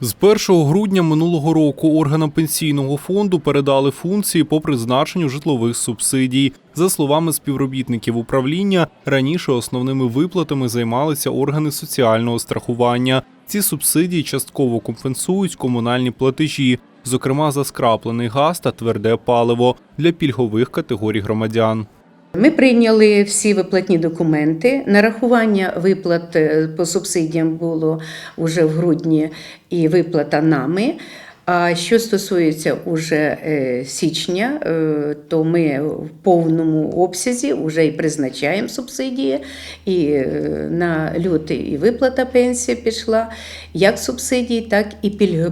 З 1 грудня минулого року органам пенсійного фонду передали функції по призначенню житлових субсидій. За словами співробітників управління, раніше основними виплатами займалися органи соціального страхування. Ці субсидії частково компенсують комунальні платежі, зокрема за скраплений газ та тверде паливо для пільгових категорій громадян. Ми прийняли всі виплатні документи. Нарахування виплат е, по субсидіям було вже в грудні і виплата нами. А що стосується уже е, січня, е, то ми в повному обсязі вже і призначаємо субсидії, і на лютий і виплата пенсії пішла, як субсидій, так і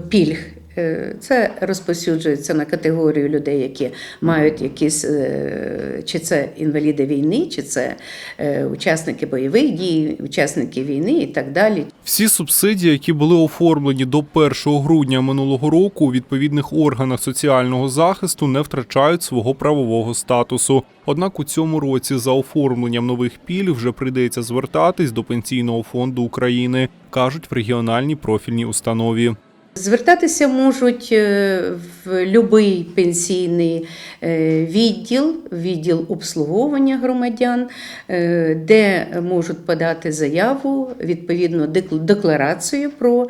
пільг. Е, Це розповсюджується на категорію людей, які мають якісь, е, чи це інваліди війни, чи це е, учасники бойових дій, учасники війни і так далі. Всі субсидії, які були оформлені до 1 грудня минулого року у відповідних органах соціального захисту, не втрачають свого правового статусу. Однак у цьому році за оформленням нових пільг вже прийдеться звертатись до Пенсійного фонду України, кажуть в регіональній профільній установі. Звертатися можуть е, в будь-який пенсійний е, відділ, відділ обслуговування громадян, е, де можуть подати заяву, відповідно дек- декларацію про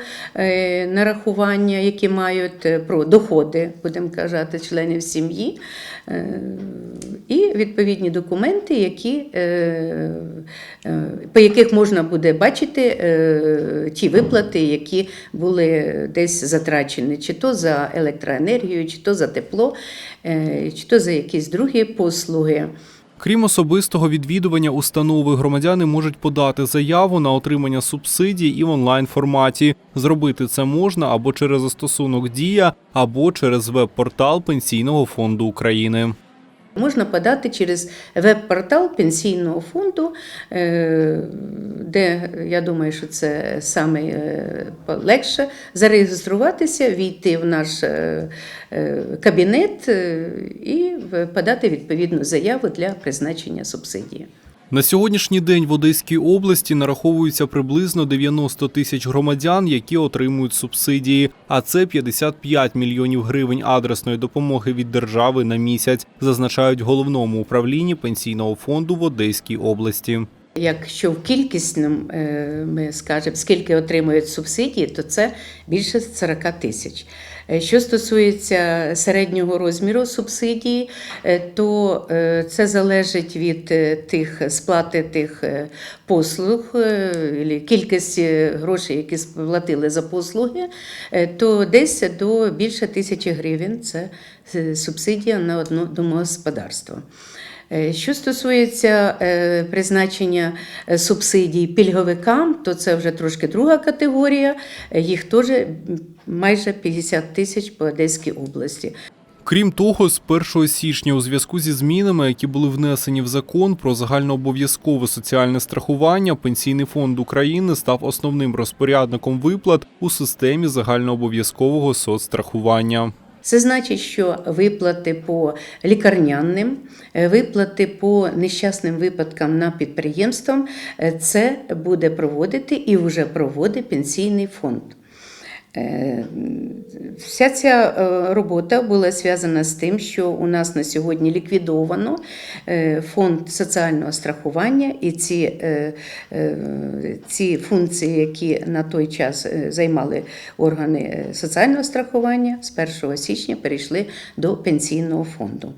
нарахування, які мають про доходи, будемо казати, членів сім'ї, і відповідні документи, які, по яких можна буде бачити ті виплати, які були десь затрачені, чи то за електроенергію, чи то за тепло, е, чи то за якісь другі послуги. Крім особистого відвідування установи, громадяни можуть подати заяву на отримання субсидій і в онлайн форматі. Зробити це можна або через застосунок Дія, або через веб-портал Пенсійного фонду України. Можна подати через веб-портал пенсійного фонду, е, де я думаю, що це саме е, легше зареєструватися, війти в наш е, е, кабінет і подати відповідну заяву для призначення субсидії. На сьогоднішній день в Одеській області нараховується приблизно 90 тисяч громадян, які отримують субсидії, а це 55 мільйонів гривень адресної допомоги від держави на місяць, зазначають головному управлінні пенсійного фонду в Одеській області. Якщо в кількісному е, ми скажемо, скільки отримують субсидії, то це більше 40 тисяч. Е, Що стосується середнього розміру субсидії, е, то це залежить від тих сплати тих послуг, ілі кількості грошей, які сплатили за послуги, то десь до більше тисячі гривень це субсидія на одне домогосподарство. Е, Що стосується е, призначення е, субсидій пільговикам, то це вже трошки друга категорія. Їх теж майже 50 тисяч по Одеській області. Крім того, з 1 січня у зв'язку зі змінами, які були внесені в закон про загальнообов'язкове соціальне страхування, Пенсійний фонд України став основним розпорядником виплат у системі загальнообов'язкового соцстрахування. Це значить, що виплати по лікарняним, е, виплати по нещасним випадкам на підприємствам е, це буде проводити і вже проводить пенсійний фонд. Е, Вся ця е, робота була зв'язана з тим, що у нас на сьогодні ліквідовано е, фонд соціального страхування, і ці, ці функції, які на той час займали органи соціального страхування, з 1 січня перейшли до пенсійного фонду.